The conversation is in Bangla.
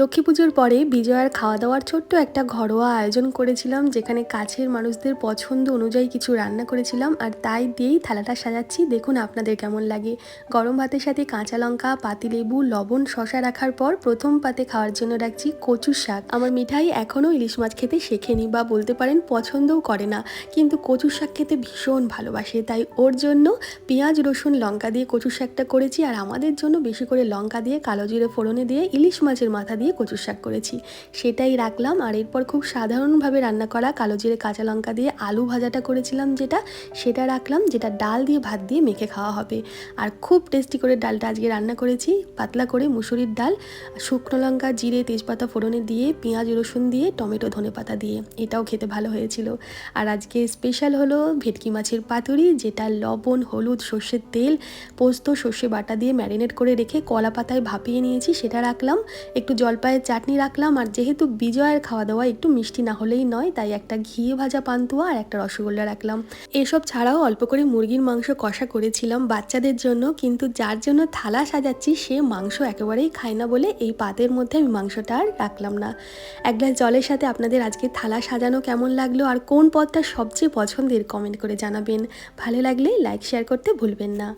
লক্ষ্মী পুজোর পরে বিজয়ার খাওয়া দাওয়ার ছোট্ট একটা ঘরোয়া আয়োজন করেছিলাম, যেখানে কাছের মানুষদের পছন্দ অনুযায়ী কিছু রান্না করেছিলাম আর তাই দিয়েই থালাটা সাজাচ্ছি। দেখুন আপনাদের কেমন লাগে। গরম ভাতের সাথে কাঁচা লঙ্কা পাতিলেবু লবণ শশা রাখার পর প্রথম পাতে খাওয়ার জন্য রাখছি কচুর শাক। আমার মিঠাই এখনও ইলিশ মাছ খেতে শেখেনি বা বলতে পারেন পছন্দও করে না। কিন্তু কচুর শাক খেতে ভীষণ ভালোবাসে, তাই ওর জন্য পেঁয়াজ, রসুন, লঙ্কা দিয়ে কচুর শাকটা করেছি আর আমাদের জন্য বেশি করে লঙ্কা দিয়ে, কালো জিরে ফোড়নে দিয়ে ইলিশ মাছের মাথা দিয়ে কচুর শাক করেছি। সেটাই রাখলাম আর এরপর খুব সাধারণভাবে রান্না করা কালো জিরে কাঁচা লঙ্কা দিয়ে আলু ভাজাটা করেছিলাম যেটা। সেটা রাখলাম, যেটা ডাল দিয়ে ভাত দিয়ে মেখে খাওয়া হবে। আর খুব টেস্টি করে ডালটা আজকে রান্না করেছি, পাতলা করে মুসুরির ডাল, শুকনো লঙ্কা, জিরে, তেজপাতা ফোড়নে দিয়ে, পেঁয়াজ, রসুন দিয়ে, টমেটো ধনে পাতা দিয়ে। এটাও খেতে ভালো হয়েছিল। আর আজকে স্পেশাল হলো ভেটকি মাছের পাতুরি, যেটা লবণ, হলুদ, সর্ষের তেল, পোস্ত, সর্ষে বাটা দিয়ে ম্যারিনেট করে রেখে কলা পাতায় ভাপিয়ে নিয়েছি, সেটা রাখলাম। একটু জলপাইয়ের চাটনি রাখলাম আর যেহেতু বিজয়ের খাওয়া দাওয়া একটু মিষ্টি না হলেই নয়, তাই একটা ঘি, ভাজা পান্তুয়া আর একটা রসগোল্লা রাখলাম। এসব ছাড়াও অল্প করে মুরগির মাংস কষা করেছিলাম বাচ্চাদের জন্য, কিন্তু যার জন্য থালা সাজাচ্ছি সে মাংস একেবারেই খায় না বলে এই পাতের মধ্যে আমি মাংসটা আর রাখলাম না। এক গ্লাস জলের সাথে আপনাদের আজকে থালা সাজানো কেমন লাগল আর কোন পদটা সবচেয়ে পছন্দের কমেন্ট করে জানাবেন। ভালো লাগলে লাইক, শেয়ার করতে ভুলবেন না।